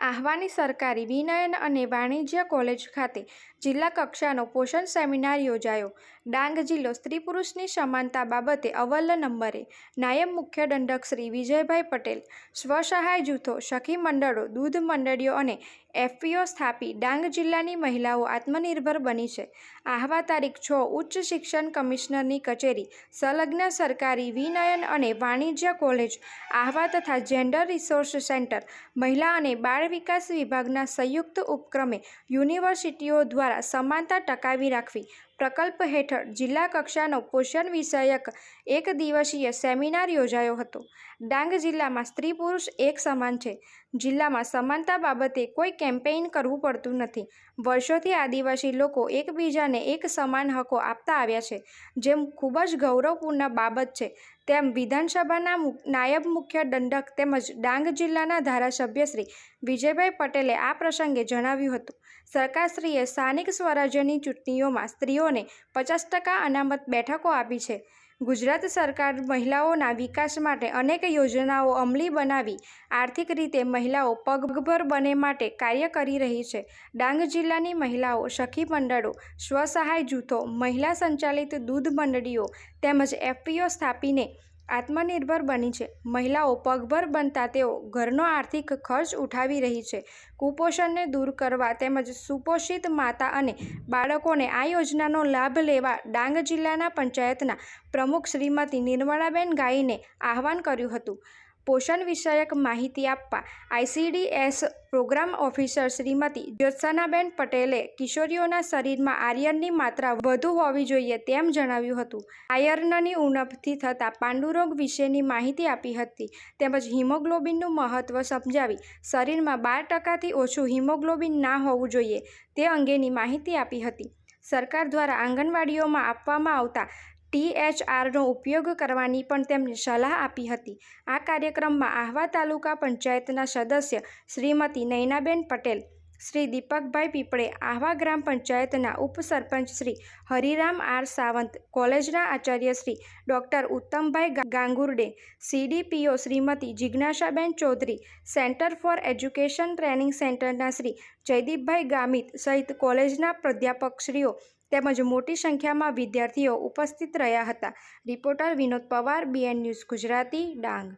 આહવાની સરકારી વિનયન અને વાણિજ્ય કોલેજ ખાતે જિલ્લા કક્ષાનો પોષણ સેમિનાર યોજાયો. ડાંગ જિલ્લો સ્ત્રી પુરુષની સમાનતા બાબતે અવ્વલ નંબરે નાયબ મુખ્ય દંડક શ્રી વિજયભાઈ પટેલ સ્વસહાય જૂથો, સખી મંડળો, દૂધ મંડળીઓ અને એફપીઓ સ્થાપી. ડાંગ જિલ્લાની મહિલાઓ આત્મનિર્ભર બની છે. આહવા તારીખ છ, ઉચ્ચ શિક્ષણ કમિશનરની કચેરી, સંલગ્ન સરકારી વિનયન અને વાણિજ્ય કોલેજ, આહવા તથા જેન્ડર રિસોર્સ સેન્ટર. મહિલા અને બાળ વિકાસ વિભાગના સંયુક્ત ઉપક્રમે યુનિવર્સિટીઓ દ્વારા સમાનતા ટકાવી રાખવી. પ્રકલ્પ હેઠળ જિલ્લા કક્ષાનો પોષણ વિષયક એક દિવસીય સેમિનાર યોજાયો હતો. ડાંગ જિલ્લામાં સ્ત્રી પુરુષ એક સમાન છે. જિલ્લામાં સમાનતા બાબતે કોઈ કેમ્પેઇન કરવું પડતું નથી. વર્ષોથી આદિવાસી લોકો એકબીજાને એક સમાન હકો આપતા આવ્યા છે, જેમ ખૂબ જ ગૌરવપૂર્ણ બાબત છે. તેમ વિધાનસભાના નાયબ મુખ્ય દંડક તેમજ ડાંગ જિલ્લાના ધારાસભ્ય શ્રી વિજયભાઈ પટેલે આ પ્રસંગે જણાવ્યું હતું. સરકારશ્રીએ સ્થાનિક સ્વરાજ્યની ચૂંટણીઓમાં સ્ત્રીઓને પચાસ ટકા અનામત બેઠકો આપી છે. ગુજરાત સરકાર મહિલાઓના વિકાસ માટે અનેક યોજનાઓ અમલી બનાવી આર્થિક રીતે મહિલાઓ પગભર બને માટે કાર્ય કરી રહી છે. ડાંગ જિલ્લાની મહિલાઓ સખી મંડળો, સ્વસહાય જૂથો, મહિલા સંચાલિત દૂધ મંડળીઓ તેમજ એફપીઓ સ્થાપીને આત્મનિર્ભર બની છે. મહિલાઓ પગભર બનતા તેઓ ઘરનો આર્થિક ખર્ચ ઉઠાવી રહી છે. કુપોષણને દૂર કરવા તેમજ સુપોષિત માતા અને બાળકોને આ યોજનાનો લાભ લેવા ડાંગ જિલ્લાના પંચાયતના પ્રમુખ શ્રીમતી નિર્મળાબેન ગાઈને આહવાન કર્યું હતું. પોષણ વિષયક માહિતી આપવા ICDS program officer Shrimati Jyotsnaben પટેલે કિશોરીઓના શરીરમાં આયર્નની માત્રા વધુ હોવી જોઈએ તેમ જણાવ્યું હતું. આયર્નની ઉણપથી થતા પાંડુરોગ વિશેની માહિતી આપી હતી તેમજ હિમોગ્લોબિનનું મહત્ત્વ સમજાવી શરીરમાં બાર ટકાથી ઓછું હિમોગ્લોબિન ના હોવું જોઈએ તે અંગેની માહિતી આપી હતી. સરકાર દ્વારા આંગણવાડીઓમાં આપવામાં આવતા ટીએચઆરનો ઉપયોગ કરવાની પણ તેમને સલાહ આપી હતી. આ કાર્યક્રમમાં આહવા તાલુકા પંચાયતના સદસ્ય શ્રીમતી નૈનાબેન પટેલ, શ્રી દીપકભાઈ પીપળે, આહવા ગ્રામ પંચાયતના ઉપસરપંચ શ્રી હરિરામ આર સાવંત, કોલેજના Acharya Shri doctor Uttambhai Gangurde, CDPO Shrimati Jignasaben Chaudhari, centre for education training સેન્ટરના શ્રી જયદીપભાઈ ગામિત સહિત કોલેજના પ્રાધ્યાપકશ્રીઓ તેમજ મોટી સંખ્યામાં વિદ્યાર્થીઓ ઉપસ્થિત રહ્યા હતા. Reporter Vinod Pawar BN news Gujarati Dang.